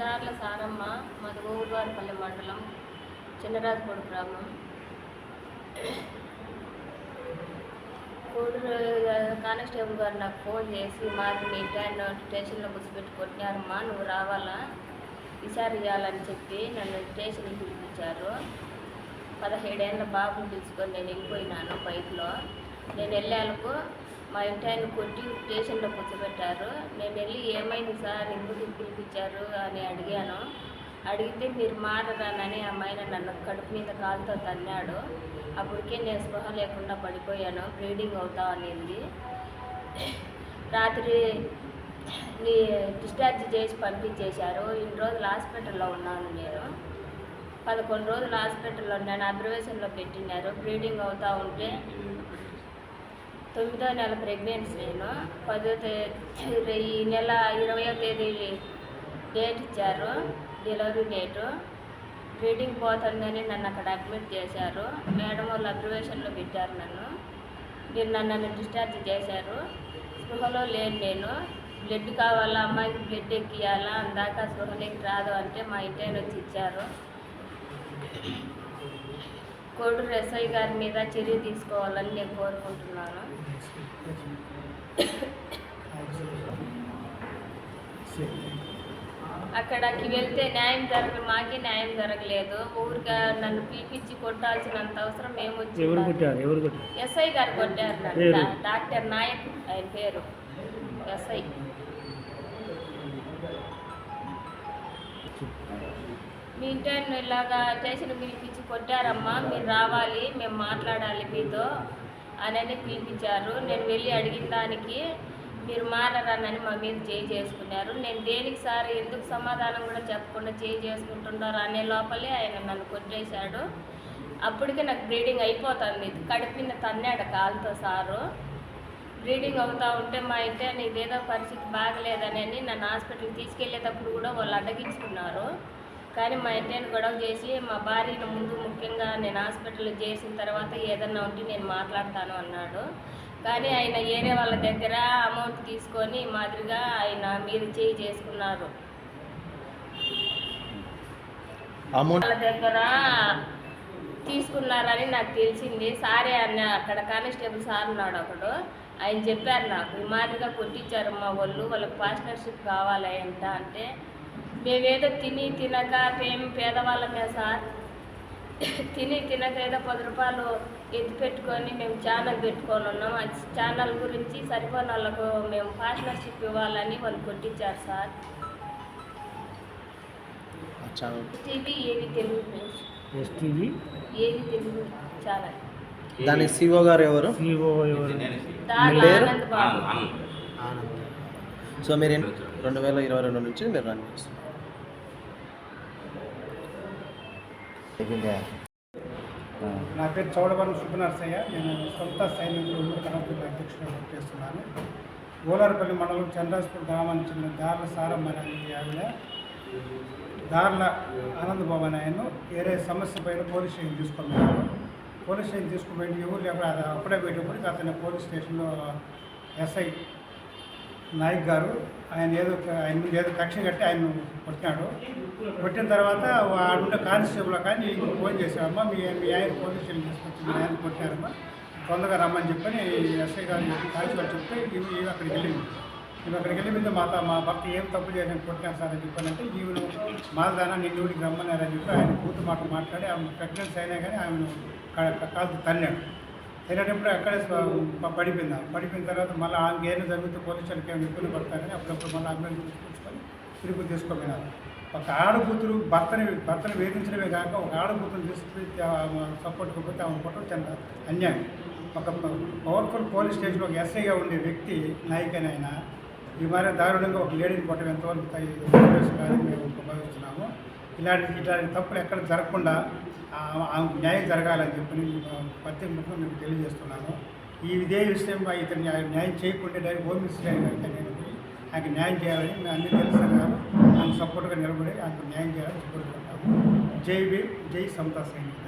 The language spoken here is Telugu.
దార్ల సారమ్మ మాది ఊరువారిపల్లి మండలం చిన్నరాజపూడి గ్రామం. కోడూరు కానిస్టేబుల్ గారు నాకు ఫోన్ చేసి మాది మీ ట్రైన్ స్టేషన్లో కూర్చోబెట్టి కొట్టినారమ్మా నువ్వు రావాలా? విచారణ చెప్పి నన్ను స్టేషన్కి పిలిపించారు. పదహేడేళ్ళ బాబుని తీసుకొని నేను వెళ్ళిపోయినాను బైక్లో. నేను వెళ్ళేందుకు మా ఇంటి ఆయన కొట్టి స్టేషన్లో కూర్చోబెట్టారు. నేను వెళ్ళి ఏమైంది సార్? ఎందుకు పిలిపించారు అని అడిగాను. అడిగితే మీరు మారరానని అమ్మాయిని నన్ను కడుపు మీద కాలుతో తన్నాడు. అప్పటికే నేను స్పృహ లేకుండా పడిపోయాను. బ్లీడింగ్ అవుతా అనేది. రాత్రి నీ డిశ్చార్జ్ చేసి పంపించేశారు. ఇన్ని రోజులు హాస్పిటల్లో ఉన్నాను నేను. పదకొండు రోజులు హాస్పిటల్లో ఉన్నాను. అబ్జర్వేషన్లో పెట్టినారు. బ్లీడింగ్ అవుతూ ఉంటే తొమ్మిదో నెల ప్రెగ్నెన్సీ నేను పదో తేదీ ఈ నెల ఇరవయో తేదీ డేట్ ఇచ్చారు. డెలివరీ డేటు బ్లీడింగ్ పోతుందని నన్ను అక్కడ అడ్మిట్ చేశారు. మేడం వాళ్ళు అబ్జర్వేషన్లో పెట్టారు నన్ను. మీరు నన్ను డిశ్చార్జ్ చేశారు. స్పృహలో లేను నేను. బ్లడ్ కావాలా? అమ్మాయికి బ్లడ్ ఎక్కియాలా? అందాక స్పృహలోకి రాదు అంటే మా ఇంటి వచ్చి ఇచ్చారు. కోడూరు ఎస్ఐ గారి మీద చర్య తీసుకోవాలని నేను కోరుకుంటున్నాను. అక్కడికి వెళ్తే న్యాయం జరగ మాకే న్యాయం జరగలేదు. ఊరిగా నన్ను పీకిచ్చి కొట్టాల్సినంత అవసరం మేము ఎవరు వచ్చి కొట్టారు? ఎవరు కొట్టారు? ఎస్ఐ గారు కొట్టారు నన్ను. డాక్టర్ నాయక్ ఆయన పేరు. ఎస్ఐ. మీ ఇంటి ఇలాగా స్టేషన్ పిలిపించి కొట్టారమ్మా మీరు రావాలి మేము మాట్లాడాలి మీతో అని పిలిపించారు. నేను వెళ్ళి అడిగిన దానికి మీరు మారరానని మా మీద చేయి చేసుకున్నారు. నేను దేనికి సార్ ఎందుకు సమాధానం కూడా చెప్పకుండా చేయి చేసుకుంటున్నారు అనే లోపలే ఆయన నన్ను కొట్టేశాడు. అప్పటికే నాకు బ్లీడింగ్ అయిపోతుంది. కడిపిన తన్నాడు కాలుతో సారు. బ్లీడింగ్ అవుతా ఉంటే మా ఇంటే నీదేదో పరిస్థితి బాగలేదని నన్ను హాస్పిటల్కి తీసుకెళ్ళేటప్పుడు కూడా వాళ్ళు అడ్డగించుకున్నారు. కానీ మా ఇంటిని గొడవ చేసి మా భార్యను ముందు ముఖ్యంగా నేను హాస్పిటల్లో చేసిన తర్వాత ఏదన్నా ఉంటే నేను మాట్లాడతాను అన్నాడు. కానీ ఆయన ఏరే వాళ్ళ దగ్గర అమౌంట్ తీసుకొని మాదిరిగా ఆయన మీరు చేయి చేసుకున్నారు. వాళ్ళ దగ్గర తీసుకున్నారని నాకు తెలిసింది. సారే అన్న అక్కడ కానిస్టేబుల్ సార్ ఉన్నాడు ఒకడు ఆయన చెప్పారు నాకు ఈ మాదిరిగా కొట్టించారు మా వాళ్ళు వాళ్ళకి పార్ట్నర్షిప్ కావాలి అంట అంటే మేమేదో తిని తినక మేము పేదవాళ్ళమే సార్. తిని తినక ఏదో పది రూపాయలు ఎత్తి పెట్టుకొని మేము ఛానల్ పెట్టుకొని ఉన్నాం. ఆ ఛానల్ గురించి సరిపోని వాళ్ళకు మేము పార్ట్నర్షిప్ ఇవ్వాలని వాళ్ళు కొట్టించారు సార్. టీవీ ఏది తెలుగు ఎస్టీవీ. ఏది తెలుగు ఛానల్. దాని సిఓ గారు ఎవరు? సిఓ ఎవరు? సో మీరు రెండు వేల ఇరవై రెండు నుంచి మీరు రన్ చేస్తారు నా పేరు చౌడవరం సుబ్బనరసయ్య. నేను సొంత సైనికులు ఉమ్మడి అధ్యక్షుడు చేస్తున్నాను. గోలారపల్లి మండలం చంద్రాస్పూర్ గ్రామానికి చెందిన దార్ల సారమ్మ ఆవిడ దార్ల ఆనంద్ భవన్ ఆయన వేరే సమస్య పైన పోలీస్ స్టేషన్ తీసుకున్నాను పోలీస్ స్టేషన్ తీసుకుపోయి ఎవరు లేకపోతే అది అప్పుడే పెట్టేప్పుడు అతను పోలీస్ స్టేషన్లో ఎస్ఐ నాయక్ గారు ఆయన ఏదో ఆయన ముందు ఏదో కక్ష కట్టి ఆయన కొట్టినాడు. కొట్టిన తర్వాత ఆడున్న కానిస్టేబుల్ కానీ నీకు ఫోన్ చేసామమ్మా మీ మీ ఆయన పోలీస్ స్టేషన్ తీసుకొచ్చి మీ ఆయన కొట్టినారమ్మా తొందరగా రమ్మని చెప్పని ఎస్ఐ గారు కానిస్టేబుల్ చెప్తే ఇవి ఇవి అక్కడికి వెళ్ళింది. ఇవి అక్కడికి వెళ్ళి మీద మాత మా భర్త ఏం తప్పు చేసిన కొట్టినారు సార్ అని చెప్పానంటే ఈవిను మాదానా నిన్ను ఊరికి రమ్మన్నారని చెప్పి ఆయన కూతు మాట మాట్లాడి ఆమె ప్రెగ్నెన్సీ అయినా కానీ ఆమెను కాదు తన్నాడు. తినేటప్పుడు అక్కడే స్వ- పడిపోయింది? పడిపోయిన తర్వాత మళ్ళీ ఆమె ఏమైనా జరిగితే పోలీసులకి ఏమైనా ఇబ్బంది పడతారని అప్పుడప్పుడు మళ్ళీ అంబులెన్స్ తీసుకొచ్చుకొని తిరుపతి తీసుకోపోయినారు. ఒక ఆడకూతురు భర్తని భర్తను వేధించడమే కాక ఒక ఆడకూతురు తీసుకుని సపోర్ట్ పోతే ఆమె కొట్టడం చాలా అన్యాయం. ఒక పవర్ఫుల్ పోలీస్ స్టేషన్లో ఒక ఎస్ఐగా ఉండే వ్యక్తి నాయకనైనా ఈ మరి దారుణంగా ఒక లేడీని కొట్టడం ఎంతవరకు మేము భావిస్తున్నాం ఇలాంటి ఇలాంటి తప్పులు ఎక్కడ జరగకుండా ఆమెకు న్యాయం జరగాలని చెప్పి ప్రతి ముఖం మీకు తెలియజేస్తున్నాను. ఈ ఇదే విషయం ఇతను న్యాయం చేయకుండా డైరెక్ట్ హోమ్ మినిస్టర్ అంటే నేను ఆయనకు న్యాయం చేయాలని మేము అన్ని తెలుసు నాకు సపోర్ట్గా నిలబడి ఆయనకు న్యాయం చేయాలని కోరుకుంటాము జై భీమ్ జై సమతా సైనిక